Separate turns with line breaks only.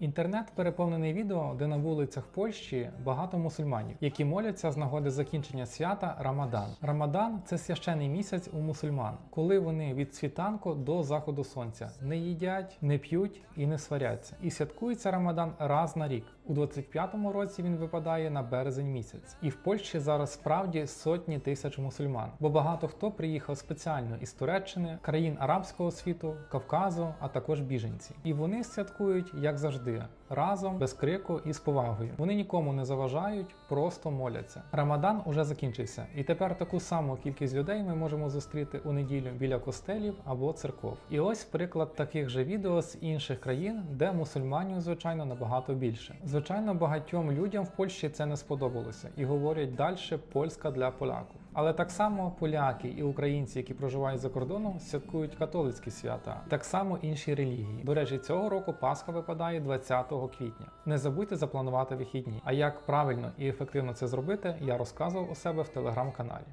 Інтернет переповнений відео, де на вулицях Польщі багато мусульманів, які моляться з нагоди закінчення свята Рамадан. Рамадан це священий місяць у мусульман, коли вони від світанку до заходу сонця не їдять, не п'ють і не сваряться. І святкується Рамадан раз на рік. У 25-му році він випадає на березень місяць. І в Польщі зараз справді сотні тисяч мусульман, бо багато хто приїхав спеціально із Туреччини, країн арабського світу, Кавказу, а також біженці. І вони святкують як завжди. Разом, без крику і з повагою. Вони нікому не заважають, просто моляться. Рамадан уже закінчився, і тепер таку саму кількість людей ми можемо зустріти у неділю біля костелів або церков. І ось приклад таких же відео з інших країн, де мусульманів, звичайно, набагато більше. Звичайно, багатьом людям в Польщі це не сподобалося і говорять далі польська для поляків. Але так само поляки і українці, які проживають за кордоном, святкують католицькі свята, так само інші релігії. До речі, цього року Пасха випадає 20 квітня. Не забудьте запланувати вихідні. А як правильно і ефективно це зробити, я розказував у себе в телеграм-каналі.